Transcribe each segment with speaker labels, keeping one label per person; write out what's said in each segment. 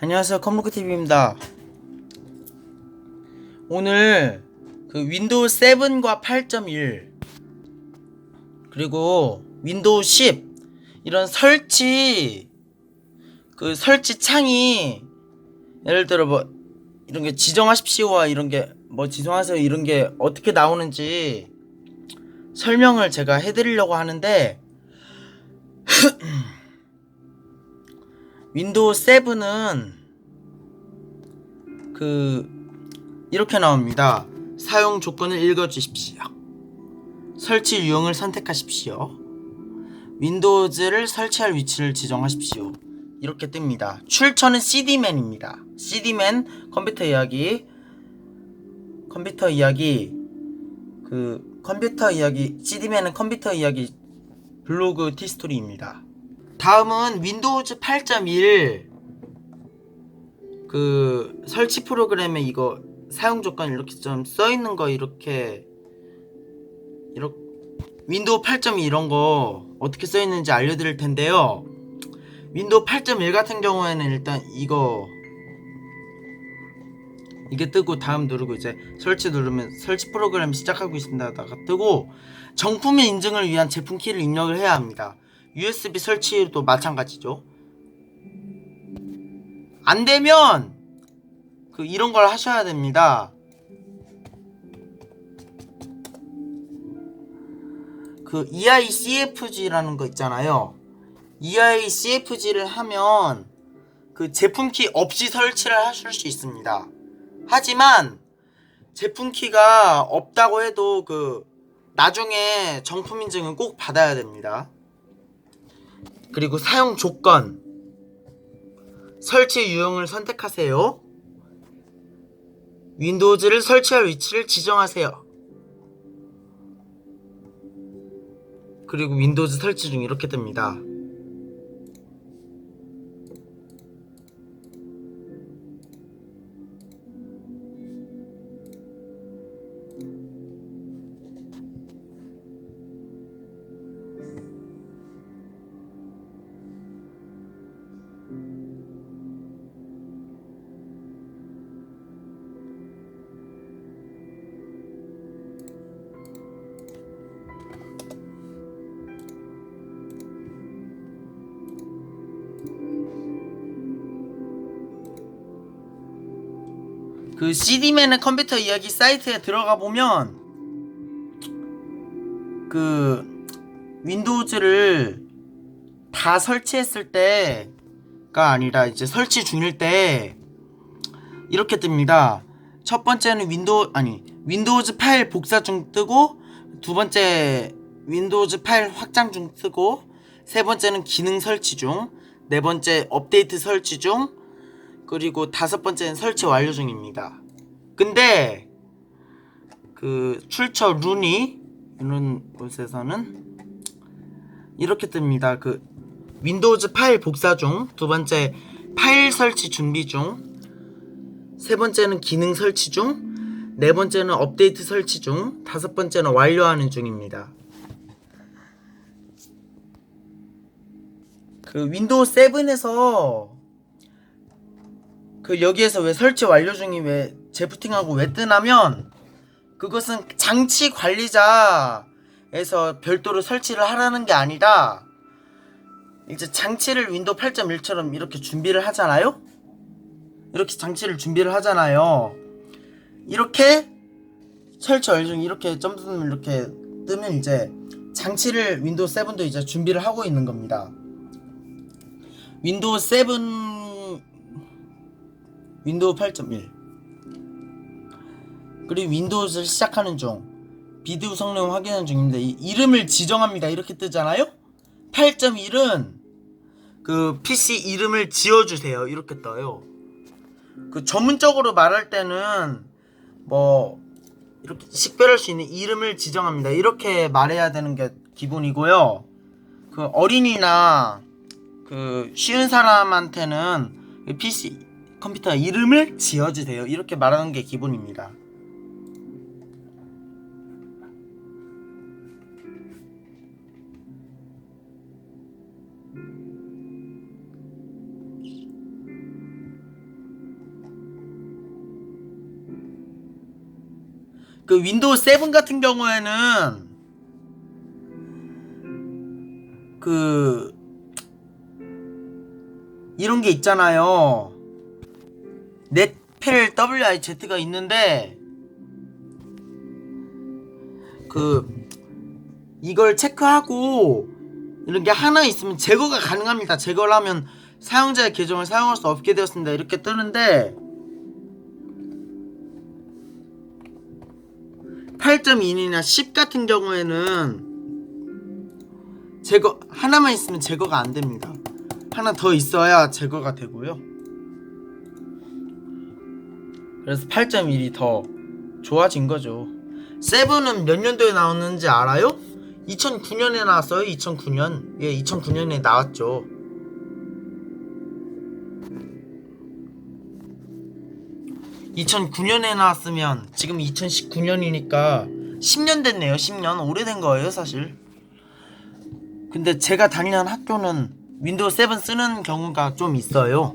Speaker 1: 안녕하세요. 컴무크TV입니다. 오늘 그 윈도우 7과 8.1 그리고 윈도우 10 이런 설치 그 설치 창이 예를 들어 뭐 이런 게 지정하십시오와 이런 게 뭐 지정하세요. 이런 게 어떻게 나오는지 설명을 제가 해드리려고 하는데 윈도우 7은 그 이렇게 나옵니다. 사용 조건을 읽어 주십시오. 설치 유형을 선택하십시오. 윈도우즈를 설치할 위치를 지정하십시오. 이렇게 뜹니다. 출처는 CD맨입니다. CD맨 컴퓨터 이야기 컴퓨터 이야기 그 컴퓨터 이야기 CD맨은 컴퓨터 이야기 블로그 티스토리입니다. 다음은 윈도우즈 8.1 그 설치 프로그램에 이거 사용 조건 이렇게 좀 써 있는 거 이렇게 이렇게 윈도우 8.2 이런 거 어떻게 써 있는지 알려드릴 텐데요. 윈도우 8.1 같은 경우에는 일단 이거 이게 뜨고 다음 누르고 이제 설치 누르면 설치 프로그램 시작하고 있습니다가 뜨고 정품의 인증을 위한 제품 키를 입력을 해야 합니다. USB 설치도 마찬가지죠. 안 되면 그 이런 걸 하셔야 됩니다. 그 EICFG라는 거 있잖아요. EICFG를 하면 그 제품 키 없이 설치를 하실 수 있습니다. 하지만 제품 키가 없다고 해도 그 나중에 정품 인증은 꼭 받아야 됩니다. 그리고 사용 조건 설치 유형을 선택하세요. 윈도우즈를 설치할 위치를 지정하세요. 그리고 윈도우즈 설치 중 이렇게 뜹니다. 그 CD맨의 컴퓨터 이야기 사이트에 들어가 보면 그 윈도우즈를 다 설치했을 때가 아니라 이제 설치 중일 때 이렇게 뜹니다. 첫 번째는 윈도우 아니 윈도우즈 파일 복사 중 뜨고 두 번째 윈도우즈 파일 확장 중 뜨고 세 번째는 기능 설치 중 네 번째 업데이트 설치 중 그리고 다섯 번째는 설치 완료 중입니다. 근데 그 출처 룬이 이런 곳에서는 이렇게 뜹니다. 그 윈도우즈 파일 복사 중, 두 번째 파일 설치 준비 중, 세 번째는 기능 설치 중, 네 번째는 업데이트 설치 중, 다섯 번째는 완료하는 중입니다. 그 윈도우 7에서 그 여기에서 왜 설치 완료 중이 왜 재부팅하고 왜 뜨냐면 그것은 장치 관리자에서 별도로 설치를 하라는 게 아니라 이제 장치를 윈도우 8.1처럼 이렇게 준비를 하잖아요. 이렇게 장치를 준비를 하잖아요. 이렇게 설치 완료 중 이렇게 점프 이렇게 뜨면 이제 장치를 윈도우 7도 이제 준비를 하고 있는 겁니다. 윈도우 7 윈도우 8.1 그리고 윈도우를 시작하는 중 비디오 성능 확인하는 중입니다. 이, 이름을 지정합니다. 이렇게 뜨잖아요. 8.1은 그 PC 이름을 지어주세요. 이렇게 떠요. 그 전문적으로 말할 때는 뭐 이렇게 식별할 수 있는 이름을 지정합니다. 이렇게 말해야 되는 게 기본이고요. 그 어린이나 그 쉬운 사람한테는 그 PC 컴퓨터 이름을 지어주세요. 이렇게 말하는 게 기본입니다. 그 윈도우 7 같은 경우에는 그 이런 게 있잖아요. 넷펠 WIZ가 있는데 그 이걸 체크하고 이런 게 하나 있으면 제거가 가능합니다. 제거를 하면 사용자의 계정을 사용할 수 없게 되었습니다. 이렇게 뜨는데 8.2이나 10 같은 경우에는 제거 하나만 있으면 제거가 안 됩니다. 하나 더 있어야 제거가 되고요. 그래서 8.1이 더 좋아진 거죠. 세븐은 몇 년도에 나왔는지 알아요? 2009년에 나왔어요. 2009년. 예, 2009년에 나왔죠. (2009년에) 나왔으면 지금 (2019년이니까) (10년) 됐네요 (10년) 오래된 거예요 사실 근데 제가 다니는 학교는 윈도우 7 쓰는 경우가 좀 있어요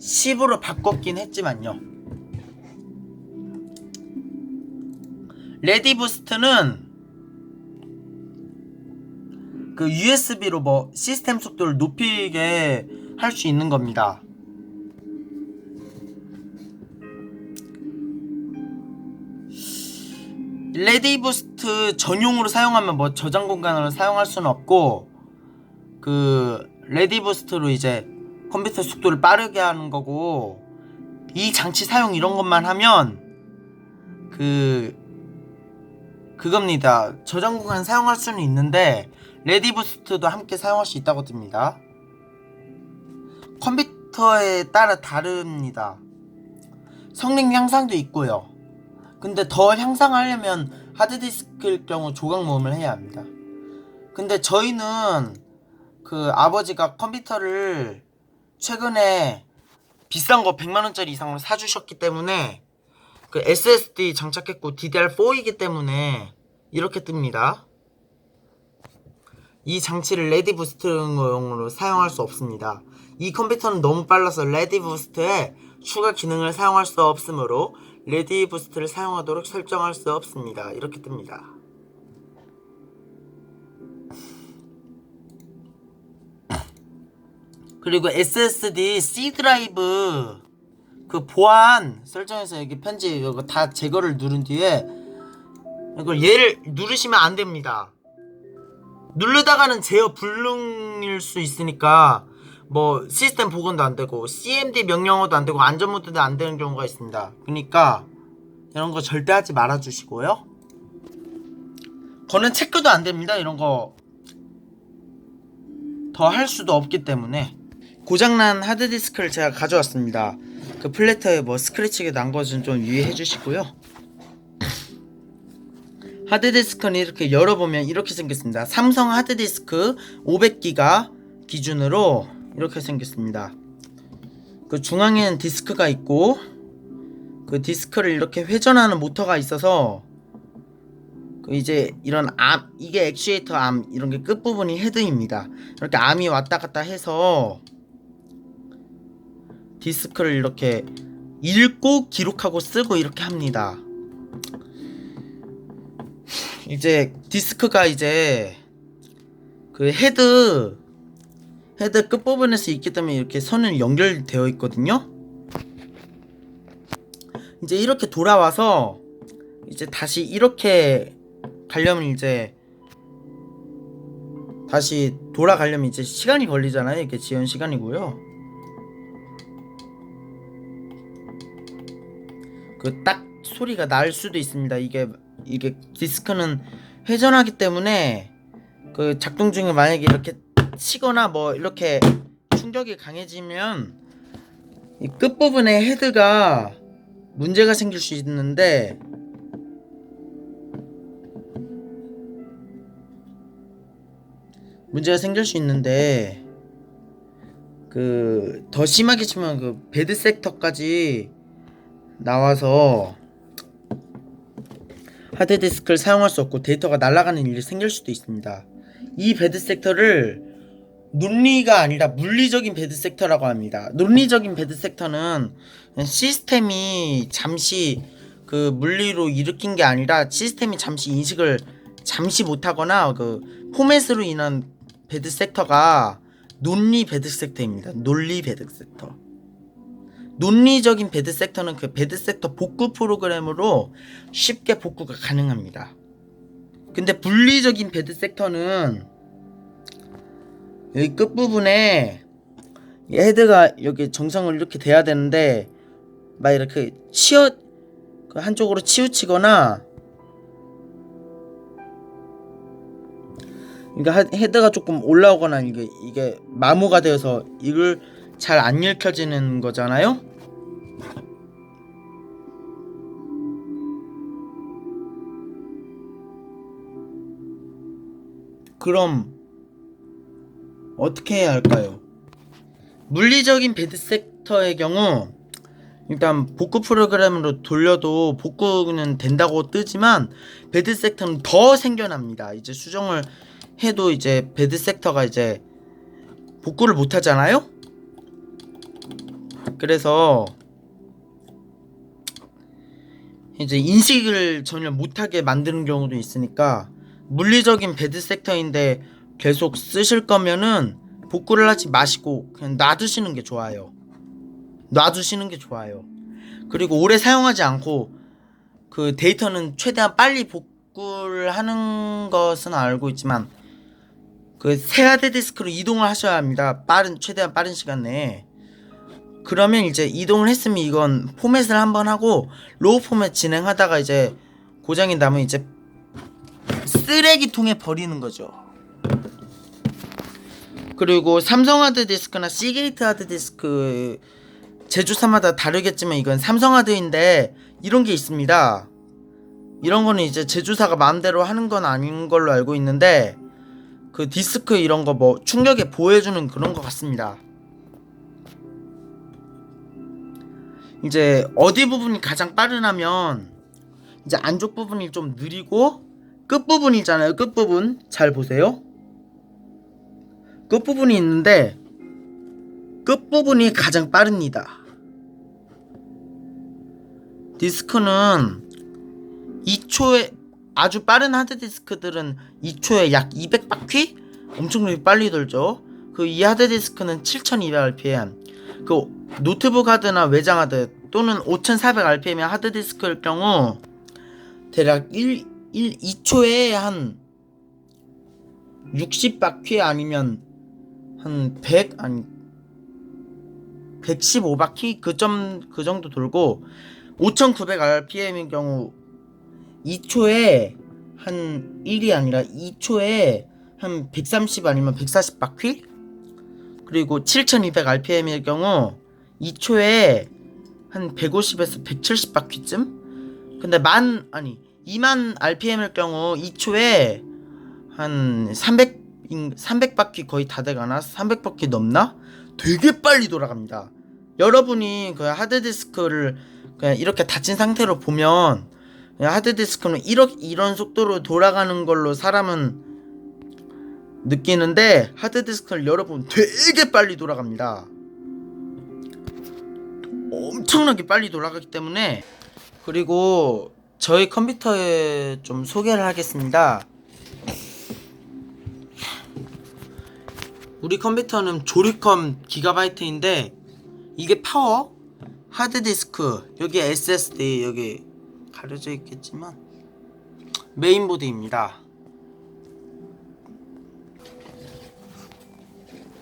Speaker 1: 10으로 바꿨긴 했지만요 레디 부스트는 그 USB로 뭐 시스템 속도를 높이게 할 수 있는 겁니다. 레디 부스트 전용으로 사용하면 뭐 저장 공간으로 사용할 수는 없고 그 레디 부스트로 이제 컴퓨터 속도를 빠르게 하는 거고 이 장치 사용 이런 것만 하면 그 그겁니다. 저장 공간 사용할 수는 있는데 레디 부스트도 함께 사용할 수 있다고 뜹니다. 컴퓨터에 따라 다릅니다. 성능 향상도 있고요. 근데 더 향상하려면 하드디스크일 경우 조각 모음을 해야 합니다. 근데 저희는 그 아버지가 컴퓨터를 최근에 비싼 거 100만원짜리 이상으로 사주셨기 때문에 그 SSD 장착했고 DDR4이기 때문에 이렇게 뜹니다. 이 장치를 레디 부스트용으로 사용할 수 없습니다. 이 컴퓨터는 너무 빨라서 레디 부스트에 추가 기능을 사용할 수 없으므로 레디 부스트를 사용하도록 설정할 수 없습니다. 이렇게 뜹니다. 그리고 SSD C 드라이브 그 보안 설정에서 여기 편집 이거 다 제거를 누른 뒤에 이걸 얘를 누르시면 안 됩니다. 누르다가는 제어 불능일 수 있으니까 뭐 시스템 복원도 안 되고 CMD 명령어도 안 되고 안전 모드도 안 되는 경우가 있습니다. 그러니까 이런 거 절대 하지 말아 주시고요. 거는 체크도 안 됩니다. 이런 거 더 할 수도 없기 때문에 고장난 하드디스크를 제가 가져왔습니다. 그 플래터에 뭐 스크래치가 난 것은 좀 유의해 주시고요. 하드디스크는 이렇게 열어보면 이렇게 생겼습니다. 삼성 하드디스크 500기가 기준으로 이렇게 생겼습니다. 그 중앙에는 디스크가 있고 그 디스크를 이렇게 회전하는 모터가 있어서 그 이제 이런 암 이게 액추에이터 암 이런 게 끝부분이 헤드입니다. 이렇게 암이 왔다 갔다 해서 디스크를 이렇게 읽고 기록하고 쓰고 이렇게 합니다. 이제 디스크가 이제 그 헤드 헤드 끝부분에서 있기 때문에 이렇게 선을 연결되어 있거든요. 이제 이렇게 돌아와서 이제 다시 이렇게 가려면 이제 다시 돌아가려면 이제 시간이 걸리잖아요. 이게 지연 시간이고요. 그 딱 소리가 날 수도 있습니다. 이게 이게 디스크는 회전하기 때문에 그 작동 중에 만약에 이렇게 치거나 뭐 이렇게 충격이 강해지면 이 끝부분에 헤드가 문제가 생길 수 있는데 문제가 생길 수 있는데 그 더 심하게 치면 그 배드 섹터까지 나와서 하드디스크를 사용할 수 없고 데이터가 날아가는 일이 생길 수도 있습니다. 이 배드 섹터를 논리가 아니라 물리적인 배드 섹터라고 합니다. 논리적인 배드 섹터는 시스템이 잠시 그 물리로 일으킨 게 아니라 시스템이 잠시 인식을 잠시 못하거나 그 포맷으로 인한 배드 섹터가 논리 배드 섹터입니다. 논리 배드 섹터. 논리적인 배드 섹터는 그 배드 섹터 복구 프로그램으로 쉽게 복구가 가능합니다. 근데 분리적인 배드 섹터는 여기 끝부분에 이 헤드가 여기 정상을 이렇게 돼야 되는데 막 이렇게 치어 그 한쪽으로 치우치거나 그러니까 하- 헤드가 조금 올라오거나 이게 이게 마모가 되어서 이걸 잘 안 읽혀지는 거잖아요. 그럼 어떻게 해야 할까요? 물리적인 배드 섹터의 경우 일단 복구 프로그램으로 돌려도 복구는 된다고 뜨지만 배드 섹터는 더 생겨납니다. 이제 수정을 해도 이제 배드 섹터가 이제 복구를 못 하잖아요. 그래서 이제 인식을 전혀 못하게 만드는 경우도 있으니까 물리적인 배드 섹터인데 계속 쓰실 거면은 복구를 하지 마시고 그냥 놔두시는 게 좋아요. 놔두시는 게 좋아요. 그리고 오래 사용하지 않고 그 데이터는 최대한 빨리 복구를 하는 것은 알고 있지만 그 새 하드 디스크로 이동을 하셔야 합니다. 빠른 최대한 빠른 시간 내에. 그러면 이제 이동을 했으면 이건 포맷을 한번 하고 로우 포맷 진행하다가 이제 고장이 나면 이제 쓰레기통에 버리는 거죠. 그리고 삼성 하드 디스크나 시게이트 하드 디스크 제조사마다 다르겠지만 이건 삼성 하드인데 이런 게 있습니다. 이런 거는 이제 제조사가 마음대로 하는 건 아닌 걸로 알고 있는데 그 디스크 이런 거 뭐 충격에 보호해주는 그런 것 같습니다. 이제 어디 부분이 가장 빠르냐면 이제 안쪽 부분이 좀 느리고 끝 부분이잖아요. 끝 부분 잘 보세요. 끝 부분이 있는데 끝 부분이 가장 빠릅니다. 디스크는 2초에 아주 빠른 하드 디스크들은 2초에 약 200바퀴 엄청나게 빨리 돌죠. 그 이 하드 디스크는 7200rpm. 그 노트북 하드나 외장 하드 또는 5400rpm의 하드 디스크일 경우 대략 1, 1 2초에 한 60바퀴 아니면 한 100 아니 115바퀴? 그점 그 정도 돌고 5900rpm인 경우 2초에 한 1이 아니라 2초에 한 130 아니면 140바퀴? 그리고 7200rpm일 경우 2초에 한 150에서 170바퀴쯤? 근데 만 아니 2만 rpm일 경우 2초에 한 300, 300바퀴 거의 다 돼가나? 300바퀴 넘나? 되게 빨리 돌아갑니다. 여러분이 그 하드디스크를 그냥 이렇게 닫힌 상태로 보면 하드디스크는 이렇게 이런 속도로 돌아가는 걸로 사람은 느끼는데 하드디스크를 열어보면 되게 빨리 돌아갑니다. 엄청나게 빨리 돌아가기 때문에 그리고 저희 컴퓨터에 좀 소개를 하겠습니다. 우리 컴퓨터는 조리컴 기가바이트인데 이게 파워 하드디스크 여기 SSD 여기 가려져 있겠지만 메인보드입니다.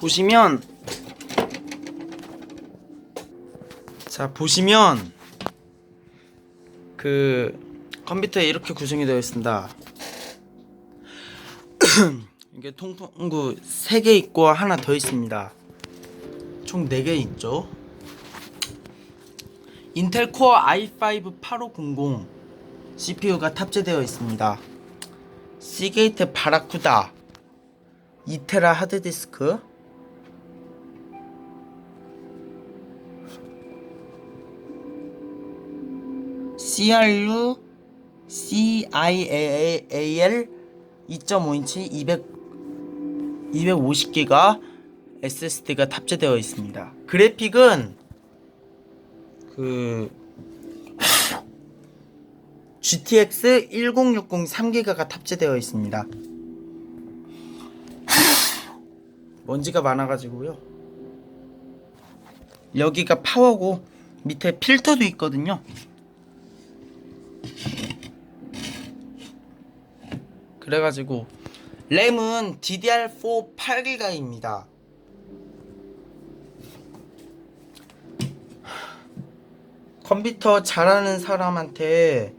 Speaker 1: 보시면 자 보시면 그 컴퓨터에 이렇게 구성이 되어 있습니다. 이게 통풍구 3개 있고 하나 더 있습니다. 총 4개 있죠. 인텔 코어 i5 8500 CPU가 탑재되어 있습니다. 시게이트 바라쿠다 2테라 하드디스크 CRU CIAL 2.5인치 200 250기가 SSD가 탑재되어 있습니다. 그래픽은 그 GTX 1060 3기가가 탑재되어 있습니다. 먼지가 많아가지고요. 여기가 파워고 밑에 필터도 있거든요. 그래가지고 램은 DDR4 8기가입니다. 컴퓨터 잘하는 사람한테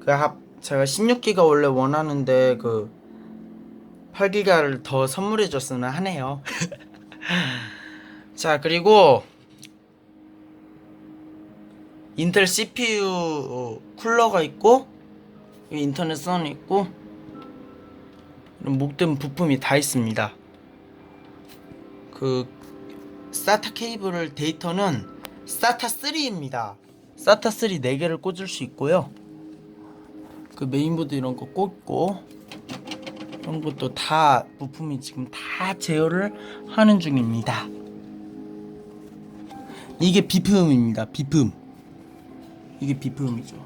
Speaker 1: 그 합, 제가 16기가 원래 원하는데 그 8기가를 더 선물해 줬으면 하네요. 자, 그리고 인텔 CPU 쿨러가 있고 인터넷 선 있고 이런 목된 부품이 다 있습니다. 그 SATA 케이블 데이터는 SATA 3입니다. SATA 3 4개를 꽂을 수 있고요. 그 메인보드 이런 거 꽂고 이런 것도 다 부품이 지금 다 제어를 하는 중입니다. 이게 비품입니다. 비품. 이게 비품이죠.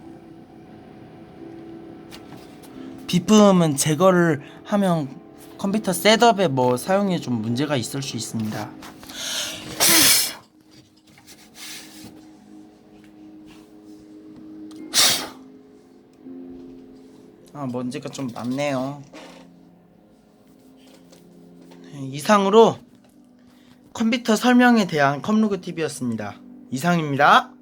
Speaker 1: 비품은 제거를 하면 컴퓨터 셋업에 뭐 사용에 좀 문제가 있을 수 있습니다. 아 먼지가 좀 많네요. 네, 이상으로 컴퓨터 설명에 대한 컴루그 TV였습니다. 이상입니다.